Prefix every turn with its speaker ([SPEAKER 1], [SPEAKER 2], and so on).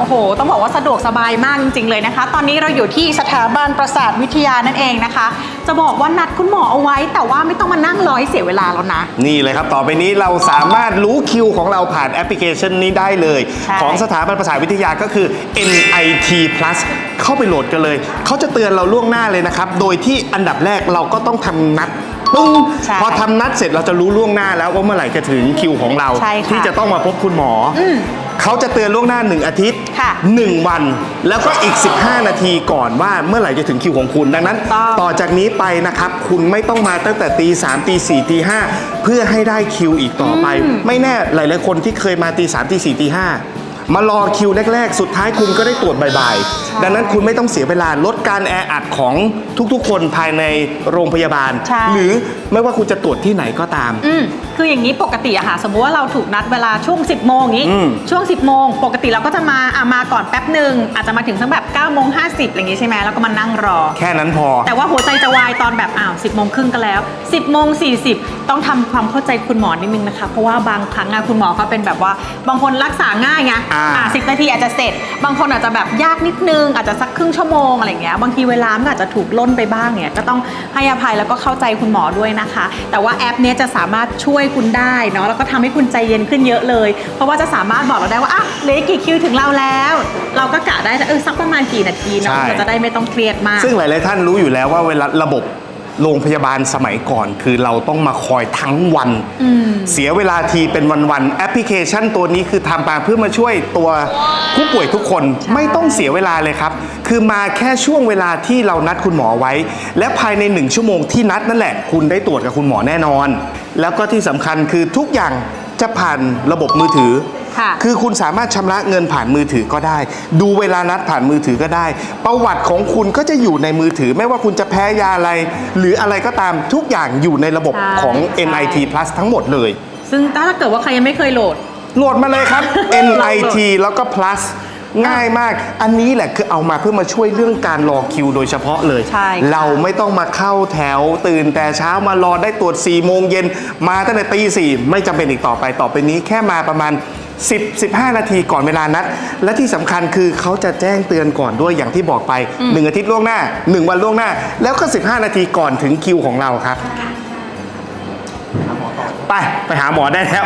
[SPEAKER 1] โอ้โห ต้องบอกว่าสะดวกสบายมากจริง ๆ เลยนะคะ ตอนนี้เราอยู่ที่สถาบันประสาทวิทยานั่นเองนะคะ จะบอกว่านัดคุณหมอเอาไว้ แต่ว่าไม่ต้องมานั่งรอให้เสียเวลาแล้วนะ
[SPEAKER 2] นี่เลยครับ ต่อไปนี้เราสามารถรู้คิวของเราผ่านแอปพลิเคชันนี้ได้เลย
[SPEAKER 1] ใช่
[SPEAKER 2] ของสถาบันภาษาทวิทยาก็คือ NIT Plus เข้าไปโหลดกันเลย เขาจะเตือนเราล่วงหน้าเลยนะครับ โดยที่อันดับแรกเราก็ต้องทำนัดปึ้ง
[SPEAKER 1] ใช่
[SPEAKER 2] พอทำนัดเสร็จเราจะรู้ล่วงหน้าแล้วว่าเมื่อไหร่จะถึงคิวของเรา
[SPEAKER 1] ใช่ค่ะ
[SPEAKER 2] ที่จะต้องมาพบคุณหมออ
[SPEAKER 1] ม
[SPEAKER 2] เขาจะเตือนล่วงหน้า 1 อาทิตย์
[SPEAKER 1] ค่ะ
[SPEAKER 2] 1 วัน แล้วก็อีก 15 นาทีก่อนว่าเมื่อไหร่จะถึงคิวของคุณ ดังนั้น
[SPEAKER 1] ต้อง
[SPEAKER 2] ต่อจากนี้ไปนะครับ คุณไม่ต้องมาตั้งแต่ตีสามตีสี่ตีห้าเพื่อให้ได้คิวอีกต่อไป ไม่แน่หลายๆคนที่เคยมาตีสามตีสี่ตีห้ามารอคิวแรก ๆ สุดท้ายคุณก็ได้ตรวจบ่ายๆ ดังนั้นคุณไม่ต้องเสียเวลาลดการแออัดของทุกๆ คนภายในโรงพยาบาล
[SPEAKER 1] ใช่
[SPEAKER 2] หรือไม่ว่าคุณจะตรวจที่ไหนก็ตาม
[SPEAKER 1] อืม คืออย่างนี้ปกติอะค่ะ สมมุติว่าเราถูกนัดเวลาช่วง 10 โมงอย่างนี้
[SPEAKER 2] อืม
[SPEAKER 1] ช่วง 10 โมง ปกติเราก็จะมาอะมาก่อนแป๊บหนึ่งอาจจะมาถึงสักแบบ9โมง50อะไรอย่างงี้ใช่ไหมแล้วก็มานั่งรอ
[SPEAKER 2] แค่นั้นพอ
[SPEAKER 1] แต่ว่าหัวใจจะวายตอนแบบอ้าว10โมงครึ่งก็แล้ว 10โมง40 ต้องทำความเข้าใจคุณหมอนิดนึงนะคะ เพราะว่าบางครั้งอะคุณหมอเขาเป็นแบบว่าบางคนรักษาง่ายไง
[SPEAKER 2] อ่า
[SPEAKER 1] อะ10 นาทีอาจจะเสร็จ บางคนอาจจะแบบยากนิดนึง อาจจะสักครึ่งชั่วโมงอะไรอย่างเงี้ยบางทีเวลามันอาจจะถูกล่นไปบ้างเนี่ยก็ต้องให้อภัยแล้วก็เข้าใจคุณหมอด้วยนะคะ แต่ว่าแอปเนี้ยจะสามารถช่วยคุณได้เนาะแล้วก็ทำให้คุณใจเย็นขึ้นเยอะเลย เพราะว่าจะสามารถบอกเราได้ว่าอะเหลืออีกกี่คิวถึงเราแล้ว เราก็กะได้เออสักประมาณกี่นาทีเนาะ
[SPEAKER 2] ใช่
[SPEAKER 1] เราจะได้ไม่ต้องเครียดมาก
[SPEAKER 2] ซึ่งหลายๆท่านรู้อยู่แล้วว่าเวลาระบบ โรงพยาบาลสมัยก่อน คือเราต้องมาคอยทั้งวัน เสียเวลาทีเป็นวันๆแอปพลิเคชันตัวนี้คือทำมาเพื่อมาช่วยตัวผู้ป่วยทุกคน
[SPEAKER 1] ใช่
[SPEAKER 2] ไม่ต้องเสียเวลาเลยครับ คือมาแค่ช่วงเวลาที่เรานัดคุณหมอไว้ และภายในหนึ่งชั่วโมงที่นัดนั่นแหละ คุณได้ตรวจกับคุณหมอแน่นอน แล้วก็ที่สำคัญคือทุกอย่างจะผ่านระบบมือถือ
[SPEAKER 1] ค่ะ
[SPEAKER 2] คือคุณสามารถชำระเงินผ่านมือถือก็ได้ ดูเวลานัดผ่านมือถือก็ได้ ประวัติของคุณก็จะอยู่ในมือถือ ไม่ว่าคุณจะแพ้ยาอะไร หรืออะไรก็ตามทุกอย่างอยู่ในระบบ
[SPEAKER 1] ใช่
[SPEAKER 2] ของ
[SPEAKER 1] ใช่
[SPEAKER 2] NIT Plus ทั้งหมดเลย
[SPEAKER 1] ซึ่งถ้าเกิดว่าใครยังไม่เคยโหลด
[SPEAKER 2] โหลดมาเลยครับ
[SPEAKER 1] ลองโหลด
[SPEAKER 2] NIT แล้วก็ plus ง่ายมาก อันนี้แหละคือเอามาเพื่อมาช่วยเรื่องการรอคิวโดยเฉพาะเลย
[SPEAKER 1] ใช่ค่ะ
[SPEAKER 2] เราไม่ต้องมาเข้าแถวตื่นแต่เช้ามารอได้ตรวจ4โมงเย็นมาตั้งแต่ตีสี่ไม่จำเป็นอีกต่อไปต่อไปนี้แค่มาประมาณ 10 15 นาทีก่อนเวลานัด และที่สำคัญคือเขาจะแจ้งเตือนก่อนด้วยอย่างที่บอกไป 1 อาทิตย์ล่วงหน้า 1 วันล่วงหน้า แล้วก็ 15 นาทีก่อนถึงคิวของเราครับ ไป ไปหาหมอได้แล้ว